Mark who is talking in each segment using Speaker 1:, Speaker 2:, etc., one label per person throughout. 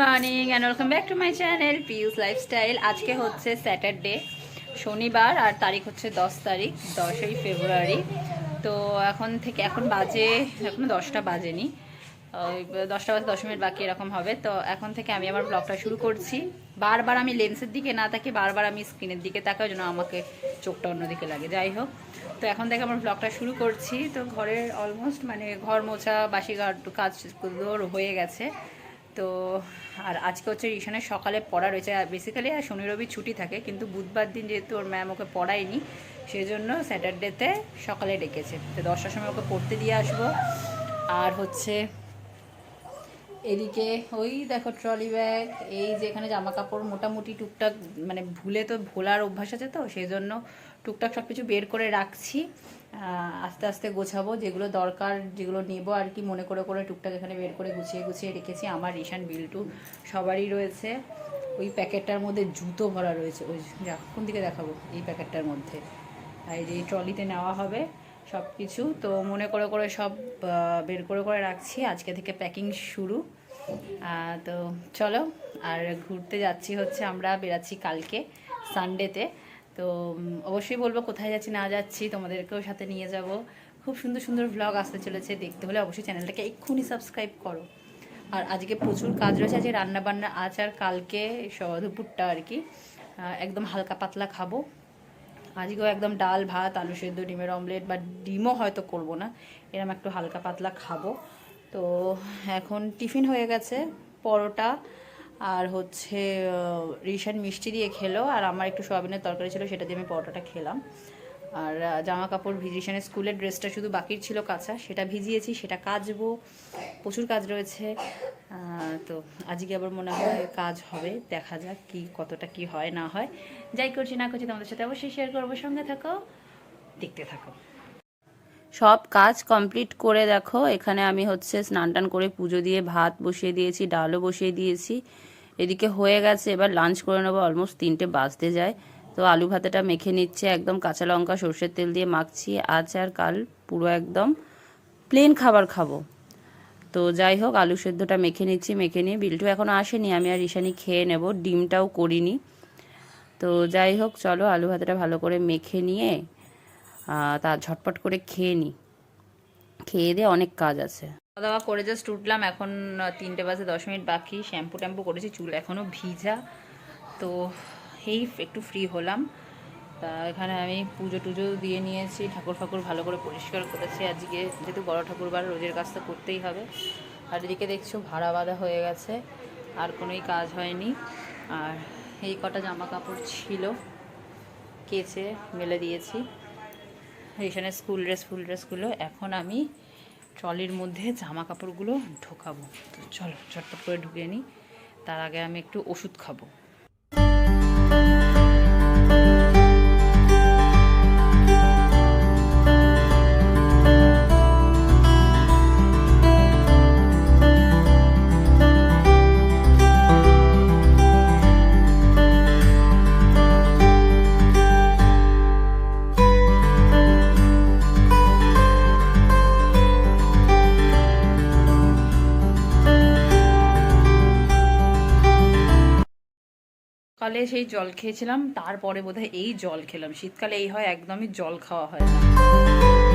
Speaker 1: Morning and welcome back to my channel Piu's lifestyle আজকে হচ্ছে Saturday শনিবার, আর তারিখ হচ্ছে দশ তারিখ, দশই ফেব্রুয়ারি। তো এখন থেকে, এখন বাজে, এখনও দশটা বাজেনি। দশটা বাজে, দশ মিনিট বাকি এরকম হবে। তো এখন থেকে আমি আমার ব্লগটা শুরু করছি। বারবার আমি লেন্সের দিকে না তাকি বারবার আমি স্ক্রিনের দিকে তাকাও যেন আমাকে চোখটা অন্যদিকে লাগে। যাই হোক, তো এখন থেকে আমার ব্লগটা শুরু করছি। তো ঘরের অলমোস্ট মানে ঘর মোছা, বাসি কাজ হয়ে গেছে। তো আর আজকে হচ্ছে রিশানের সকালে পড়া রয়েছে। আর বেসিক্যালি আর শনি রবি ছুটি থাকে, কিন্তু বুধবার দিন যেহেতু ওর ম্যাম ওকে পড়ায়নি, সেজন্য স্যাটারডেতে সকালে ডেকেছে। তো দশটার সময় ওকে পড়তে দিয়ে আসব। আর হচ্ছে এদিকে ওই দেখো ট্রলি ব্যাগ এই যে এখানে জামা কাপড় মোটামুটি টুকটাক মানে ভুলে তো ভোলার অভ্যাস আছে তো সেই জন্য টুকটাক সব কিছু বের করে রাখছি। আস্তে আস্তে গোছাবো, যেগুলো দরকার, যেগুলো নেব আর কি, মনে করে করে টুকটাক এখানে বের করে গুছিয়ে গুছিয়ে রেখেছি। আমার রিশান বিল্টু সবারই রয়েছে। ওই প্যাকেটটার মধ্যে জুতো ভরা রয়েছে। ওই যা, কোন দিকে দেখাবো? এই প্যাকেটটার মধ্যে। আর যে ট্রলিতে নেওয়া হবে সব কিছু তো মনে করে করে সব বের করে করে রাখছি। আজকে থেকে প্যাকিং শুরু। তো চলো, আর ঘুরতে যাচ্ছি হচ্ছে আমরা বেরাচ্ছি কালকে সানডেতে তো অবশ্যই বলব কোথায় যাচ্ছি, না যাচ্ছি, তোমাদেরকেও সাথে নিয়ে যাব। খুব সুন্দর সুন্দর ভ্লগ আসতে চলেছে, দেখতে হলে অবশ্যই চ্যানেলটাকে এক্ষুনি সাবস্ক্রাইব করো। আর আজকে প্রচুর কাজ রয়েছে, আজকে রান্নাবান্না আজ আর কালকে দুপুরটা আর কি। একদম হালকা পাতলা খাব। আজকেও একদম ডাল, ভাত, আলু সেদ্ধ, ডিমের অমলেট বা ডিমও হয়তো করব না এরকম একটু হালকা পাতলা খাব। তো, এখন টিফিন হয়ে গেছে, পরোটা আর হচ্ছে রিশান মিষ্টি দিয়ে খেলো, আর আমার একটু সোয়াবিনের তরকারি ছিল, সেটা দিয়ে আমি পরোটাটা খেলাম। আর জামা কাপড় ভিজিয়েশনের স্কুলের ড্রেসটা শুধু বাকির ছিল কাঁচা, সেটা ভিজিয়েছি, সেটা কাচবো, প্রচুর কাজ রয়েছে। তো আজকে আবার মনে হয় কাজ হবে, দেখা যাক কি, কতটা কি হয়, না হয়। যাই করছি, না করছি, তোমাদের সাথে অবশ্যই শেয়ার করব। সঙ্গে থাকো, দেখতে থাকো। সব কাজ কমপ্লিট করে দেখো, এখানে আমি হচ্ছে স্নান টান করে পুজো দিয়ে ভাত বসিয়ে দিয়েছি, ডালও বসিয়ে দিয়েছি। এদিকে হয়ে গেছে, এবার লাঞ্চ করে নেব অলমোস্ট তিনটে বাজতে যায়। তো আলু ভাতেটা মেখে নিচ্ছে, একদম কাঁচা লঙ্কা, সর্ষের তেল দিয়ে মাখছি, আজ আর কাল পুরো একদম প্লেন খাবার খাব। তো যাই হোক, আলু সেদ্ধটা মেখে নিচ্ছি, মেখে নিয়ে বিল্টু এখনও আসেনি, আমি আর ঈশানি খেয়ে নেব, ডিমটাও করিনি। তো যাই হোক, চলো আলু ভাতেটা ভালো করে মেখে নিয়ে তা ঝটপট করে খেয়ে নিই খেয়ে দিয়ে অনেক কাজ আছে। দাওয়া করে জাস্ট উঠলাম। এখন তিনটে বাজে, দশ মিনিট বাকি। শ্যাম্পু ট্যাম্পু করেছি, চুল এখনও ভিজা। তো এই একটু ফ্রি হলাম। তা এখানে আমি পুজো টুজো দিয়ে নিয়েছি। ঠাকুর ফাকুর ভালো করে পরিষ্কার করেছি। আজকে যেহেতু বড় ঠাকুরবার রোজের কাজ তো করতেই হবে। আর এদিকে দেখছ, ভাড়া বাঁধা হয়ে গেছে। আর কোনোই কাজ হয়নি। আর এই কটা জামা কাপড় ছিল, কেচে মেলে দিয়েছি। রেশনের স্কুল ড্রেস, ফুল ড্রেসগুলো। এখন আমি ট্রলির মধ্যে জামা কাপড়গুলো ঢোকাবো। তো চলো চটপট করে ঢুকে নিই। তার আগে আমি একটু ওষুধ খাব। কালে সেই জল খেয়েছিলাম, তারপরে বোধহয় এই জল খেলাম। শীতকালে এই হয়, একদমই জল খাওয়া হয় না।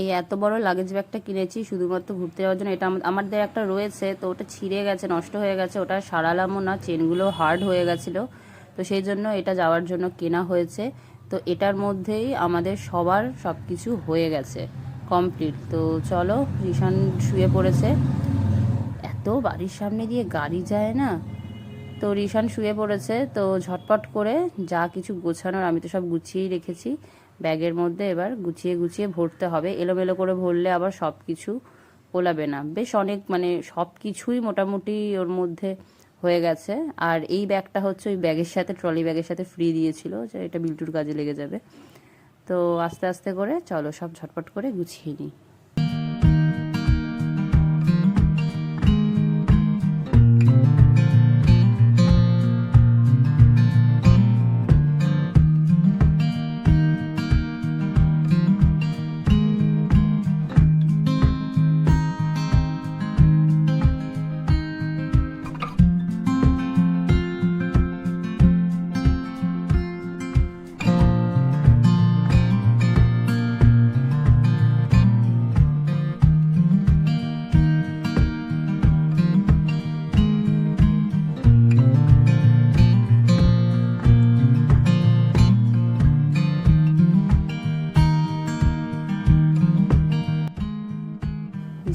Speaker 1: এই এত বড় লাগেজ ব্যাগটা কিনেছি শুধুমাত্র ঘুরতে যাওয়ার জন্য। এটা আমাদের একটা রয়েছে, তো ওটা ছিঁড়ে গেছে, নষ্ট হয়ে গেছে। ওটা সারালামও না চেনগুলো হার্ড হয়ে গেছিল। তো সেই জন্য এটা যাওয়ার জন্য কেনা হয়েছে। তো এটার মধ্যেই আমাদের সবার সব কিছু হয়ে গেছে কমপ্লিট তো চলো রিশান শুয়ে পড়েছে। এত বাড়ির সামনে দিয়ে গাড়ি যায় না। তো রিশান শুয়ে পড়েছে, তো ঝটপট করে যা কিছু গোছানোর আমি তো সব গুছিয়েই রেখেছি। ব্যাগের মধ্যে এবার গুছিয়ে গুছিয়ে ভরতে হবে। এলোমেলো করে ভরলে আবার সব কিছু ওলাবে না। বেশ অনেক মানে সব কিছুই মোটামুটি ওর মধ্যে হয়ে গেছে। আর এই ব্যাগটা হচ্ছে ওই ব্যাগের সাথে, ট্রলি ব্যাগের সাথে ফ্রি দিয়েছিল, যে এটা বিল্টুর কাজে লেগে যাবে। তো আস্তে আস্তে করে চলো সব ঝটপট করে গুছিয়ে নিই।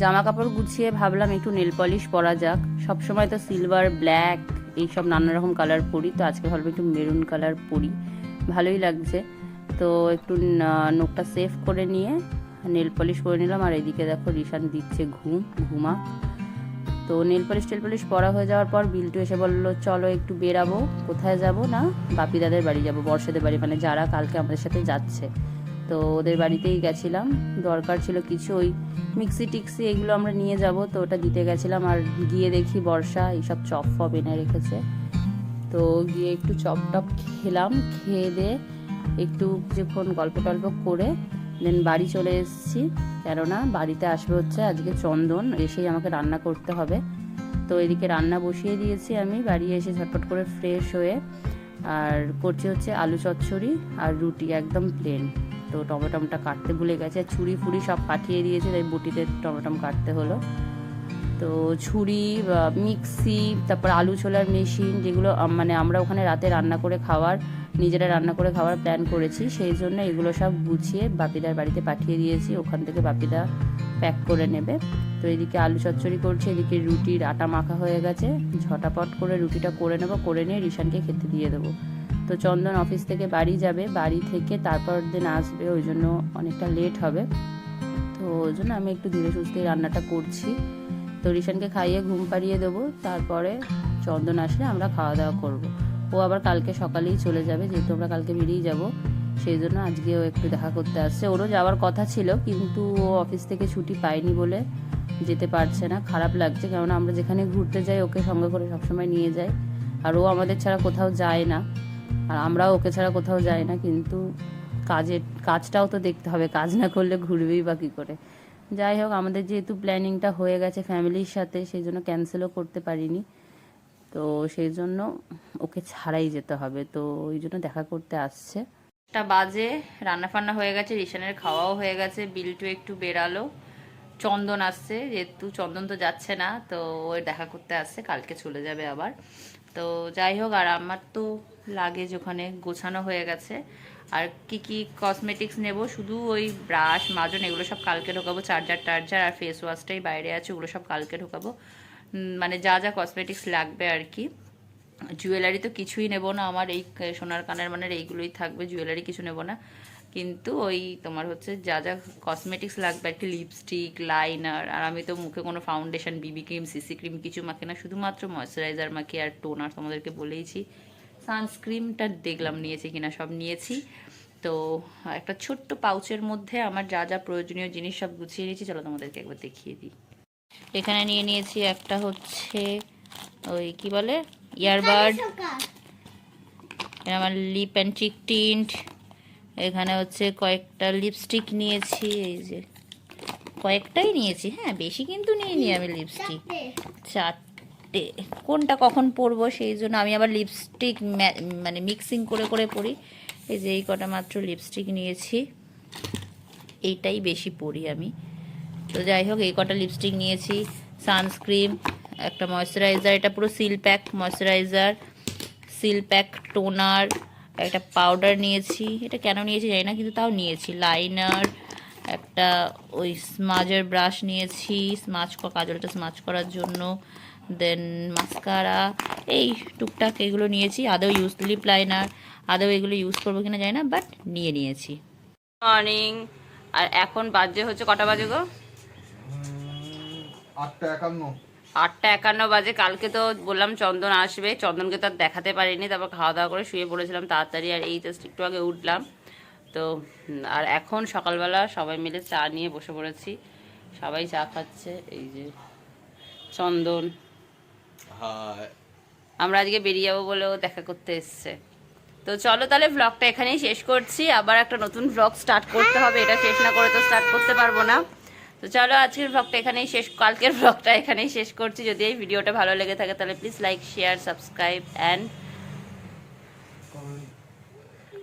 Speaker 1: জামা কাপড় গুছিয়ে ভাবলাম একটু নেল পলিশ পরা যাক। সবসময় তো সিলভার ব্ল্যাক এইসব নানা রকম কালার পরি, তো আজকে ভাবলাম একটু মেরুন কালার পরি। ভালোই লাগছে। তো একটু নোকটা সেভ করে নিয়ে নেল পলিশ করে নিলাম, আর এদিকে দেখো রিশান দিচ্ছে ঘুম, ঘুমা। তো নেল পলিশ টেল পলিশ পরা হয়ে যাওয়ার পর বিল্টু এসে বলল, চলো একটু বেরাবো, কোথায় যাব না? বাপি দাদের বাড়ি যাব, বর্ষাদের বাড়ি মানে যারা কালকে আমাদের সাথে যাচ্ছে। তো ওদের বাড়িতেই গেছিলাম। দরকার ছিল কিছু ওই মিক্সি টিক্সি এগুলো আমরা নিয়ে যাব, তো ওটা দিতে গেছিলাম। আর গিয়ে দেখি বর্ষা এইসব চপ ফপ এনে রেখেছে। তো গিয়ে একটু চপ টপ খেলাম, খেয়ে দিয়ে একটু কিছুক্ষণ গল্প টল্প করে দেন বাড়ি চলে এসেছি। কেননা বাড়িতে আসবে হচ্ছে আজকে চন্দন, এসেই আমাকে রান্না করতে হবে। তো এদিকে রান্না বসিয়ে দিয়েছি আমি, বাড়ি এসে ঝটপট করে ফ্রেশ হয়ে। আর করছি হচ্ছে আলু চচ্চড়ি আর রুটি একদম প্লেন তো টমেটমটা কাটতে ভুলে গেছে। ছুরি ফুরি সব পাঠিয়ে দিয়েছে, তাই বটিতে টমেটম কাটতে হলো। তো ছুরি মিক্সি, তারপর আলু ছোলার মেশিন, যেগুলো মানে আমরা ওখানে রাতে রান্না করে খাওয়ার, নিজেরা রান্না করে খাওয়ার প্ল্যান করেছি। সেই জন্য এগুলো সব গুছিয়ে বাপিদার বাড়িতে পাঠিয়ে দিয়েছি। ওখান থেকে বাপিদা প্যাক করে নেবে। তো এদিকে আলু চচ্চড়ি করছে, এদিকে রুটির আটা মাখা হয়ে গেছে। ঝটাপট করে রুটিটা করে নেব, করে নিয়ে রিশানকে খেতে দিয়ে দেবো। তো চন্দন অফিস থেকে বাড়ি যাবে। বাড়ি থেকে তারপর দিন আসবে, ওই জন্য অনেকটা লেট হবে। তো ওই জন্য আমি একটু ধীরে সুস্থে রান্নাটা করছি। তো রিশানকে খাইয়ে ঘুম পাড়িয়ে দেবো। তারপরে চন্দন আসলে আমরা খাওয়া দাওয়া করব। ও আবার কালকে সকালেই চলে যাবে, যেহেতু আমরা কালকে বেরিয়ে যাব। সেই জন্য আজকে ও একটু দেখা করতে আসছে। ওরও যাওয়ার কথা ছিল, কিন্তু ও অফিস থেকে ছুটি পায়নি বলে যেতে পারছে না। খারাপ লাগছে কারণ আমরা যেখানে ঘুরতে যাই, ওকে সঙ্গে করে সবসময় নিয়ে যাই। আর ও আমাদের ছাড়া কোথাও যায় না। আর আমরাও ওকে ছাড়া কোথাও যাই না, কিন্তু কাজের, কাজটাও তো দেখতে হবে, কাজ না করলে ঘুরবেই বা কী করে। যাই হোক, আমাদের যেহেতু প্ল্যানিংটা হয়ে গেছে ফ্যামিলির সাথে, সেই জন্য ক্যান্সেলও করতে পারিনি। তো সেই জন্য ওকে ছাড়াই যেতে হবে, তো ওই জন্য দেখা করতে আসছে। একটা বাজে রান্না ফান্না হয়ে গেছে, রিশানের খাওয়াও হয়ে গেছে বিলটু একটু বেরালো। চন্দন আসছে, যেহেতু চন্দন তো যাচ্ছে না, তো ওই দেখা করতে আসছে, কালকে চলে যাবে আবার। তো যাই হোক, আর আমার তো লাগেজ ওখানে গোছানো হয়ে গেছে। আর কি কি কসমেটিক্স নেব? শুধু ওই ব্রাশ মাজন, এগুলো সব কালকে ঢোকাবো চার্জার টার্জার আর ফেস ওয়াশটাই বাইরে আছে, ওগুলো সব কালকে ঢোকাবো। মানে যা যা কসমেটিক্স লাগবে আর কি। জুয়েলারি তো কিছুই নেব না, আমার এই সোনার কানের মানে এইগুলোই থাকবে জুয়েলারি কিছু নেব না। কিন্তু ওই তোমার হচ্ছে যা যা কসমেটিক্স লাগবে কি লিপস্টিক লাইনার আর আমি তো মুখে কোনো ফাউন্ডেশন বিবি ক্রিম সিসি ক্রিম কিছু মাখি না শুধুমাত্র ময়শ্চারাইজার মাখি আর টোনার তোমাদেরকে বলেইছি। সানস্ক্রিনটা দেখলাম নিয়েছি কিনা সব নিয়েছি। তো একটা ছোট্ট পাউচের মধ্যে আমার যা যা প্রয়োজনীয় জিনিস সব গুছিয়ে নিয়েছি চলো তোমাদেরকে একবার দেখিয়ে দিই। এখানে নিয়ে নিয়েছি একটা হচ্ছে ওই কি বলে? ইয়ারবাড আমার লিপ অ্যান্ড চিক টিন্ট এখানে হচ্ছে কয়েকটা লিপস্টিক নিয়েছি, এই যে কয়েকটাই নিয়েছি হ্যাঁ বেশি কিন্তু নিইনি আমি লিপস্টিক চারটে। কোনটা কখন পরবো সেই জন্য আমি আবার লিপস্টিক মানে মিক্সিং করে করে পরি। এই যে এই কটা মাত্র লিপস্টিক নিয়েছি। এইটাই বেশি পরি আমি। তো যাই হোক, এই কটা লিপস্টিক নিয়েছি। সানস্ক্রিন একটা ময়শ্চারাইজার এটা পুরো seal pack moisturiser seal pack toner একটা পাউডার নিয়েছি। এটা কেন নিয়েছি জানি না কিন্তু তাও নিয়েছি। লাইনার একটা ওই স্মাজের ব্রাশ নিয়েছি স্মাচ কাজলটা স্মাচ করার জন্য। দেন মাস্কারা এই টুকটাক এগুলো নিয়েছি। আদৌ ইউজ লিপ লাইনার আদৌ এগুলো ইউজ করব কিনা জানি না বাট নিয়ে নিয়েছি। মর্নিং আর এখন বাজে হচ্ছে কটা বাজে গো?
Speaker 2: আটটা একান্ন।
Speaker 1: আটটা একান্ন বাজে কালকে তো বললাম চন্দন আসবে চন্দনকে তো আর দেখাতে পারিনি তারপর খাওয়া দাওয়া করে শুয়ে পড়েছিলাম তাড়াতাড়ি আর এই জাস্ট একটু আগে উঠলাম। তো আর এখন সকালবেলা সবাই মিলে চা নিয়ে বসে পড়েছি সবাই চা খাচ্ছে এই যে চন্দন। আমরা আজকে বেরিয়ে যাব বলেও দেখা করতে এসছে। তো চলো তাহলে ব্লগটা এখানেই শেষ করছি আবার একটা নতুন ব্লগ স্টার্ট করতে হবে এটা শেষ না করে তো স্টার্ট করতে পারব না। তো চলো আজকের ব্লগটা এখানেই শেষ, কালকের ব্লগটা এখানেই শেষ করছি। যদি এই ভিডিওটা ভালো লেগে থাকে, তাহলে please like share subscribe and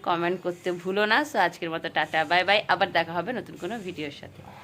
Speaker 1: comment করতে ভুলো না। সো আজকের মতো টাটা বাই বাই আবার দেখা হবে নতুন কোনো ভিডিওর সাথে।